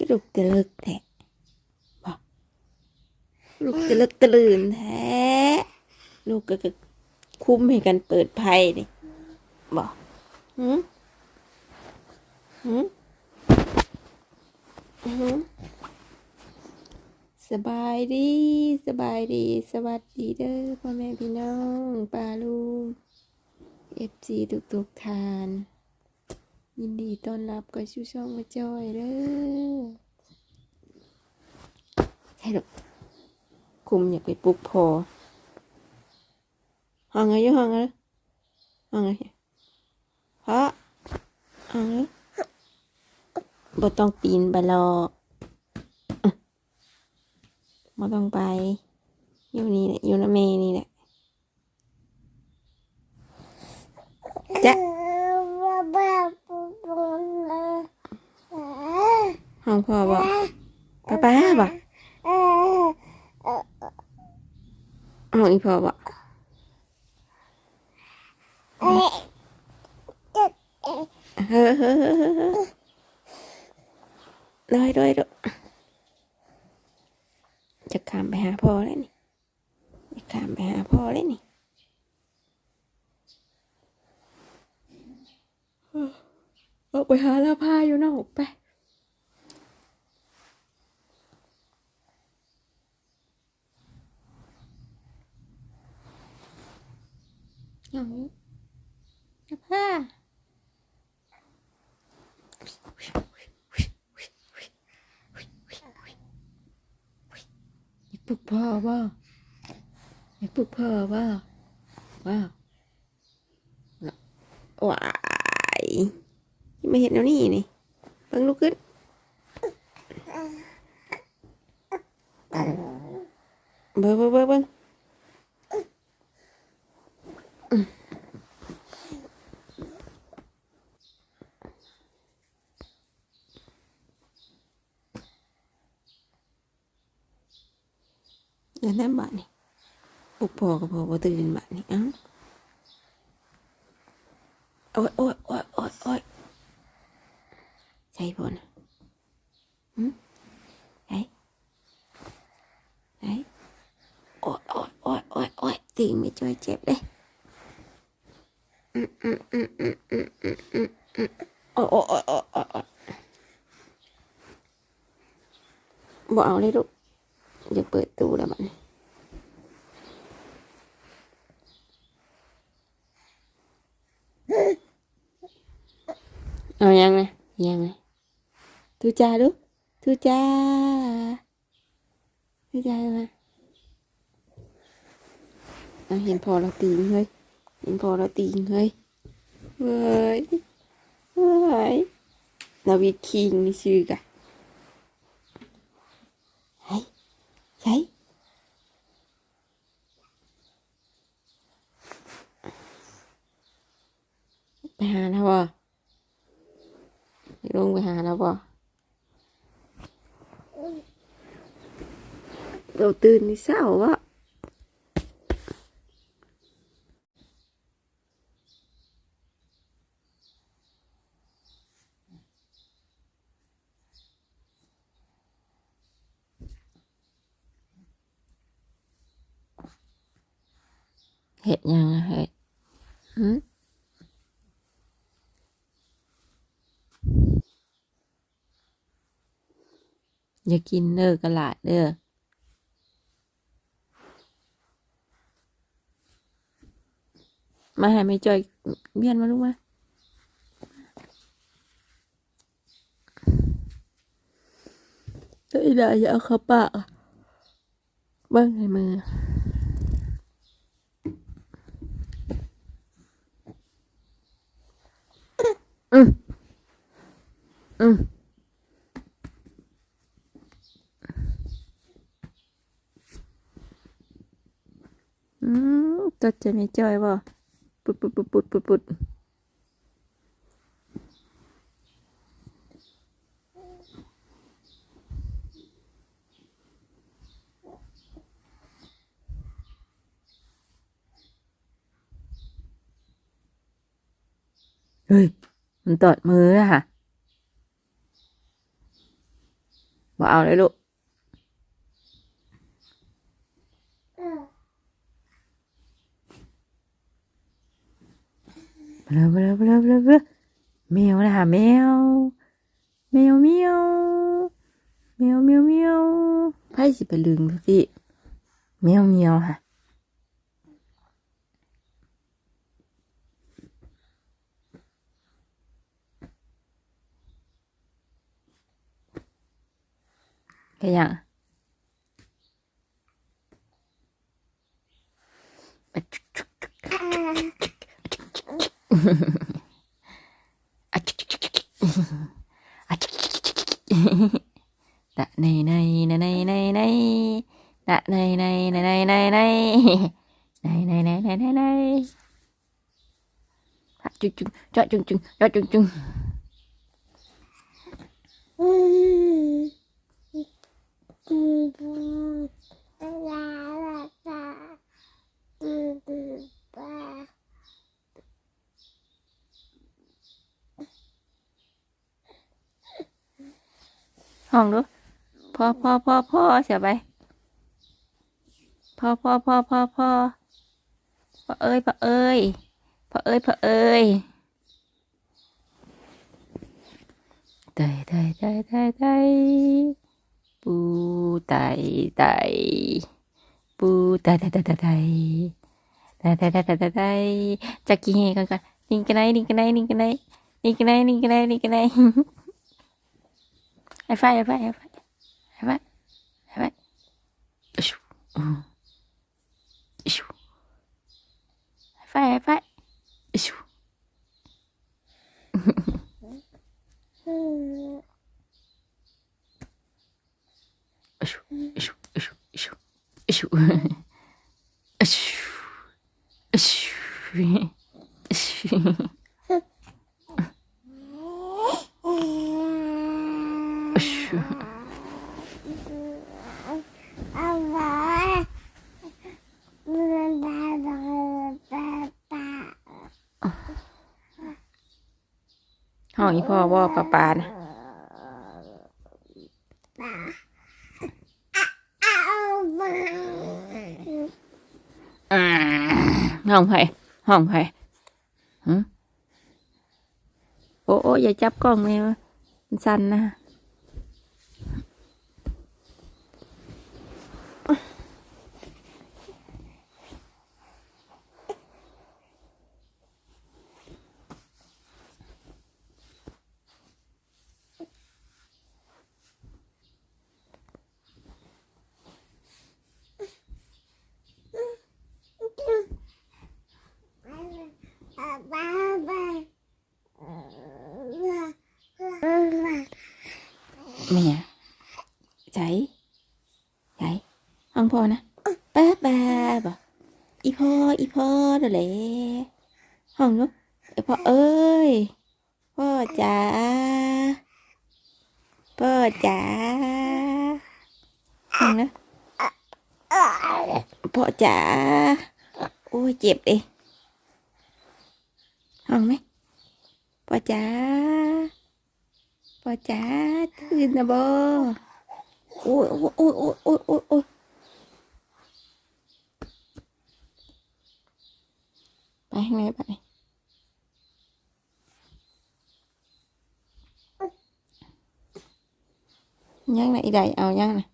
กระลุกตะลึกแท้บอกลูกตะลึกตะลื่นแท้ลูกก็ก็คุ้มให้กันเปิดไพ่นี่บอกหืมหืมหืมสบายดี สบายดี สวัสดีเด้อพ่อแม่พี่น้องป้าลุงเอฟซีทุกๆทาน ยินดีต้อนรับกับชูช่องมาจอยเด้อใช่หรอกคุมอย่าไปปลุกพอห้องไงอยู่ห้องไงห้องไงฮะห้องไงบ่ต้องปีนไปหรอกอื้อบ่ต้องไป อยู่นี่แหละอยู่น้ำเมนี่แหละจ๊ะ ห้องพ่อบอกป้าป้าบอกห้องอีพ่อบอกเฮ้อเฮ้อเฮ้อเฮ้อเฮ้อด้วยด้วยด้วยจะขามไปหาพ่อเลยนี่จะขามไปหาพ่อเลยนี่ ออกไปหาแล้วพาอยู่นอกไปอย่างนี้นะพ่ออยากปลุกพ่อว่าอยากปลุกพ่อว่าว่าว้าย ไม่เห็นแล้วนี่นี่เบิ่งลุกขึ้นเบิ่งเบิ่งเบิ่งเบิ่งเดี๋ยวนั่นบ้านนี่ปุกพ่อกับพ่อบ่ตื่นบ้านนี่เอ้าโอ้ยโอ้ยโอ้ยโอ้ยโอ้ย ใช่พ่อนะหืมไหนไหนโอ้ยโอ้ยโอ้ยโอ้ยโอ้ยตีไม่ช่วยเจ็บเลยอืมอืมอืมอืมอืมอืมอืมอืมโอ้ยโอ้ยโอ้ยโอ้ยโอ้ยโอ้ยบ่เอาเลยลูกอย่าเปิดตู้แล้วมันเอายังไงยังไง ทูจ้าดูทูจ้าทูจ้ามาเอาเห็นพอเราตีงเฮ้ยเห็นพอเราตีงเฮ้ยเฮ้ยเฮ้ยนาวิดคิงนี่ชื่อกะเฮ้ยใช่ไปหาแล้วบ่ลงไปหาแล้วบ่ đầu tư thì sao á. Hết nha hết ừ. อย่ากินเนอร์กันหลายเด้อ มาหาไม่จอยเบียนมาลูกมาเฮ้ยได้อย่าเอาเข้าปากอะเบ้างในมืออืมอืมอืมตัวจะไม่จอยบ่ ปุดปุดปุดปุดเฮ้ย มันตอดมืออะค่ะบ่เอาเลยลูก เบลอเบลอเบลอเบลอเบลอแมวนะคะแมวแมวเมียวแมวเมียวเมียวไพ่สิไปลึงพี่แมวเมียวค่ะแค่ยังอะจุ๊กจุ๊กจุ๊ก Tạ này này này này này này Tạ này này này này này này Này này này này này này chung chung Cho chung chung Cho chung chung Ba ห้องดูพ่อพ่อพ่อพ่อเสียไปพ่อพ่อพ่อพ่อพ่อพ่อเอ้ยพ่อเอ้ยพ่อเอ้ยพ่อเอ้ยไตไตไตไตไตปูไตไตปูไตไตไตไตไตไตไตไตไตไตไตจะกี่เฮกันกันลิงกันไหนลิงกันไหนลิงกันไหนลิงกันไหนลิงกันไหนลิงกันไหน 来翻，来翻，来翻，来翻，来翻，哎咻，嗯，哎咻，来翻，来翻，哎咻，嗯，哎咻，哎咻，哎咻，哎咻，哎咻，哎咻，哎咻，哎咻，哎咻。 พ่อว่าป้าปานะห้องไผ่ห้องไผ่โอ้โอ้อย่าจับกล้องเลยมันสั่นนะ เมียใจใจห้องพ่อนะป้าป้าบอกอีพ่ออีพ่อเด้อแหละห้องลูกไอพ่อเอ้ยพ่อจ๋าพ่อจ๋าห้องนะพ่อจ๋าโอ้ยเจ็บดิห้องไหมพ่อจ๋าพ่อจ๋าตื่นนะบอโอ้ย hơn đấy. Bò chả. Bò chả. Gì nè bò ôi ôi ôi ôi ôi ôi ôi bạn này bạn này nhăn này đầy ờ, ào nhăn này.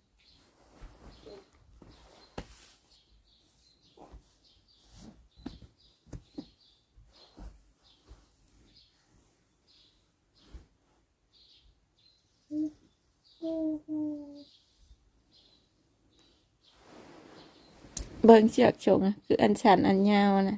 เบิ่งเชือกชงคืออันชันอันยาวนะ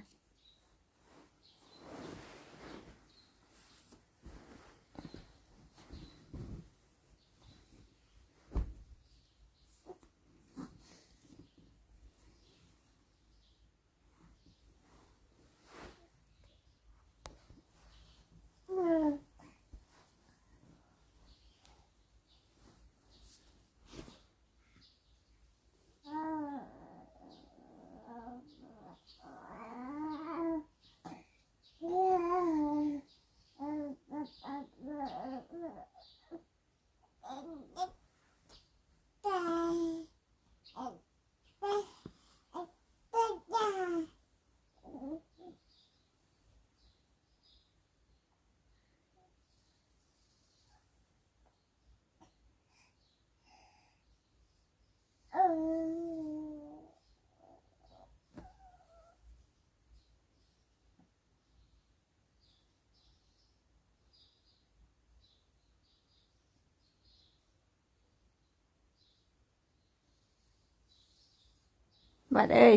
บัดเอ้ย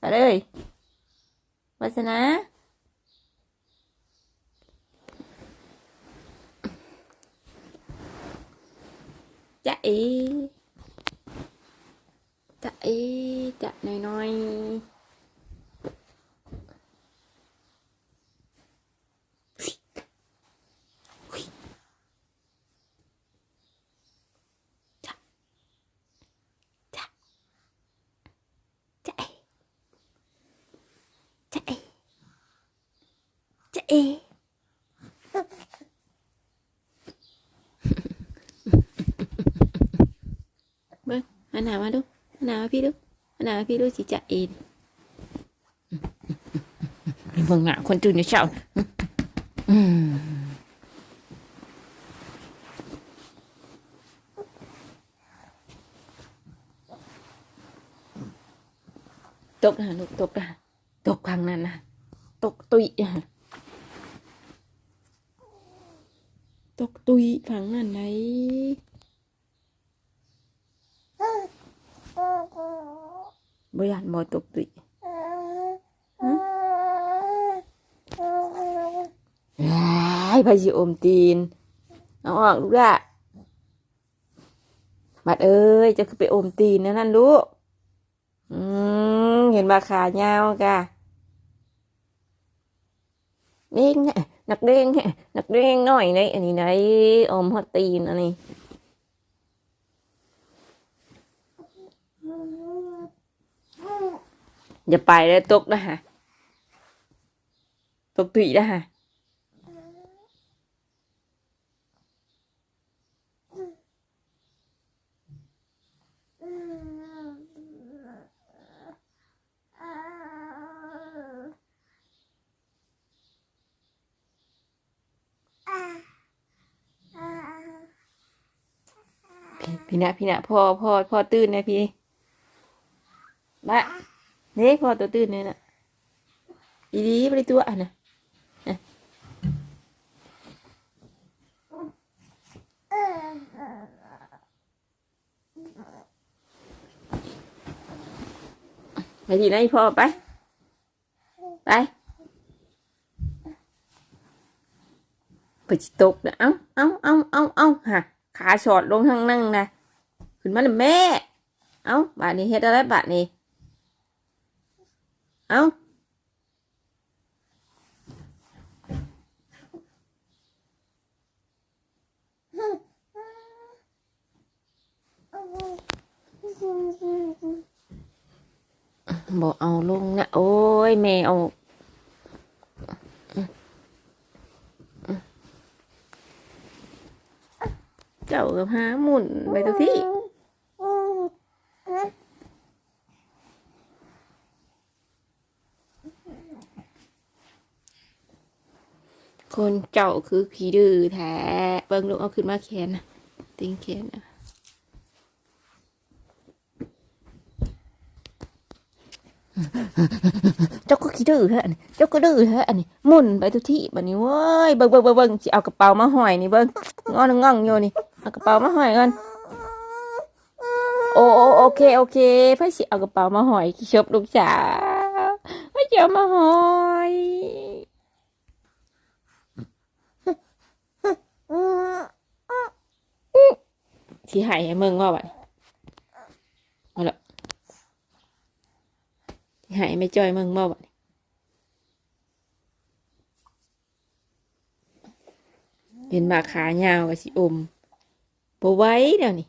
บัดเอ้ยวัสนาจะเอจะเอจะน้อยน้อยจะเอจะเอจะเอ เบิ้งมา หนามาดูมาหนามาพี่ดูมาหนามาพี่ดูสิจะเอ็นเบิ่งอะคนตื่นในเช้าตกนะลูกตกนะตกครั้งนั้นนะตกตุยตกตุยครั้งนั้นไหน บ่ยานบ่ตกตุยว้พายิอมตีนเอาออกลูกละบัดเอ้ยจะคือไปอมตีนนะนั่นลูกอืมเห็นบาขายาวกะเด้งนักเด้งนักเด้งหน่อยในอันนี้ไหนอมฮอตตีนอันนี้ อย่าไปเลยตกนะฮะตกตุยนะฮะพี่นะพี่นะพ่อพ่อพ่อตื่นนะพี่มา นี่พ่อตัวตื่นเนี่ยนะอีดีไปตัวอะนะไปที่ไหนพ่อไป ไปไปจิตกนะเอ้าเอ้าเอ้าเอ้าเอ้าฮะขาชอดลงทางนั่งนะขึ้นมาเลยแม่ เอ้าบาทนี้เฮ็ดอะไรบาทนี้ เอ้าบอกเอาลงนะโอ้ย แม่เอาเจ้ากับหาหมุนไปตัวที่ คนเจ้าคือขี้ดื้อแท้เบิ่งลูกเอาขึ้นมาแขนนะติงแขนนะเจ้าก็ขี้ดื้อแท้อันนี้เจ้าก็ดื้อแท้อันนี้หมุนไปทุกที่บัดนี้เว้ยเบิ่งเบิ่งเบิ่งเบิ่งสิเอากระเป๋ามาห้อยนี่เบิ่งงอนงองอยู่นี่เอากระเป๋ามาห้อยก่อนโอ้โอโอเคโอเคพ่อสิเอากระเป๋ามาห้อยขี้ชบลูกสาวพ่อจะเอามาห้อย สิใหายให้มึงว่าบัดเอาละสิใหายไม่จ้อยมึงว่าบัดเห็นบาขายาวกับสิอมบไว้เดี๋ยวนี้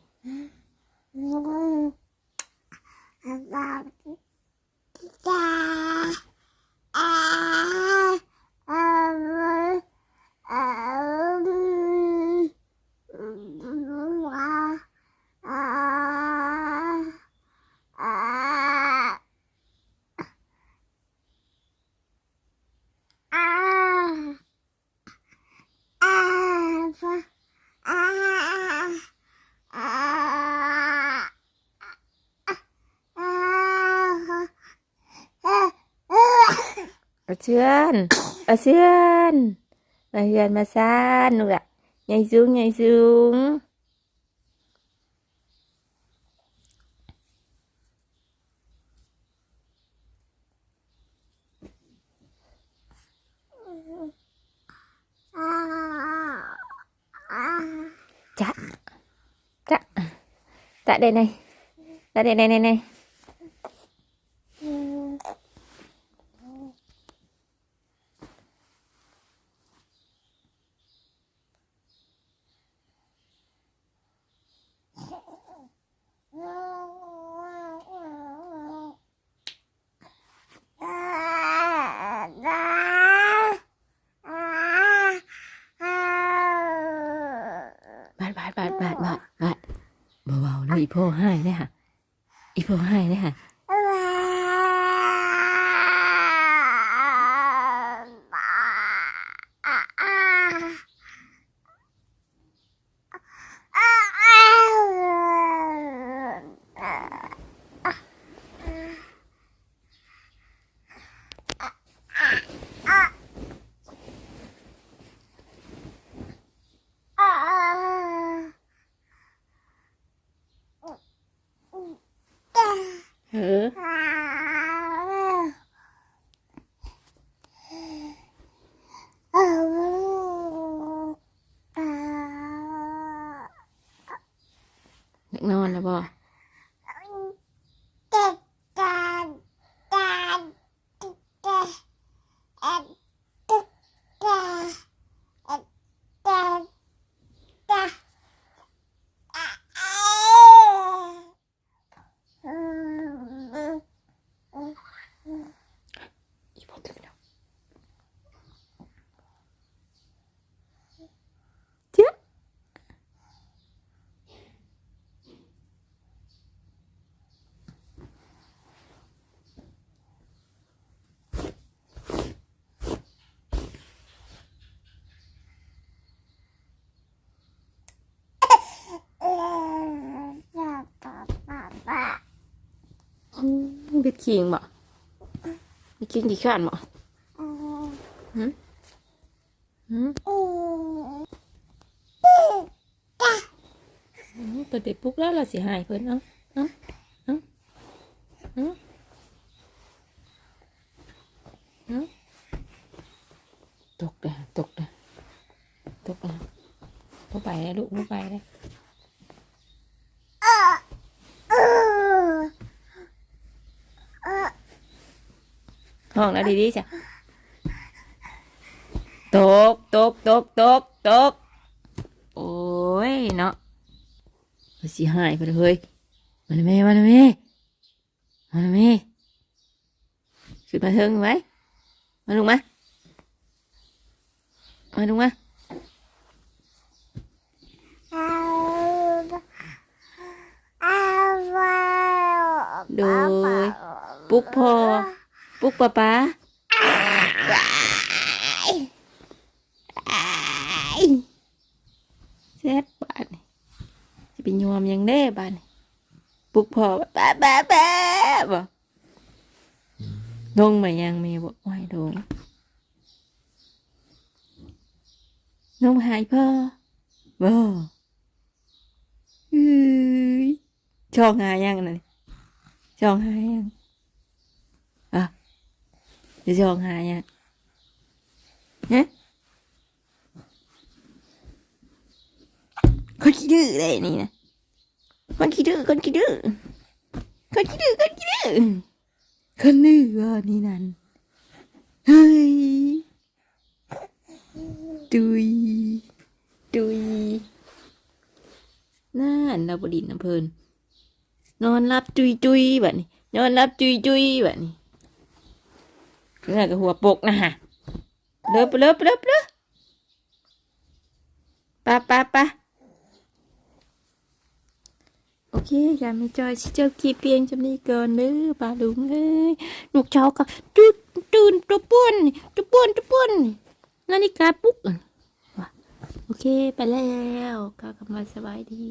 เอา เชื่อนอาเชื่อนมาเฮือนมาซ่านลูกละใหญ่สูงใหญ่สูงจ้ะจ้ะจ้ะเด็น này dạ đây này này này อีโอให้เลยค่ะ อีโอให้เลยค่ะ บิดคิงบ่บิดคิงกี่ขันบ่หืมหืเปิด็ดปุ๊กแล้วเราเสียหายเพิ่นเนาะเนาะเนาะเนาะเนาะตกนะตกนะตกนะบ่ไปแล้วลูกบ่ไปแล้ว ห้องแล้วดีๆจ้ะตกตกตกตกตกโอ้ยเนาะมันสิหายไปเลยเฮ้ยมาเลยแม่มาเลยแม่มาเลยแม่ขึ้นมาเทิงไว้มาลงมามาลงมาโดยปลุกพอ ปลุกป้าป้าแซ่บบาดนี่จะไปยอมยังได้บาดนี่ปลุกพอป้าป้าป้าบ่ลงมายังม่บอกว่าให้ลงลงมาหายพ่อบ่ช่องหายังนั่นช่องหายัง จะช่องหายังฮะคนขี้ดื้อเลยนี่นะคนขี้ดื้อคนขี้ดื้อคนขี้ดื้อคนขี้ดื้อคนดื้อนี่นั่นเฮ้ยดุยดุยนั่นเราบดินน้ำเพลินนอนรับจุยจุยแบบนี้นอนรับจุยจุยแบบนี้ เรื่องกับหัวปกนะฮะเลิฟเลิฟเลิฟเลิฟปะปะปะโอเคอย่าไม่จอยสิเจ้ากีเพียงจำนี้เกินเด้อปลาลุงเอ้ยลูกเช้าก็ตื่นตื่นตัวป้วนตัวป้วนตัวป้วนนาฬิกาปลุ๊กโอเคไปแล้วก็กลับมาสบายดี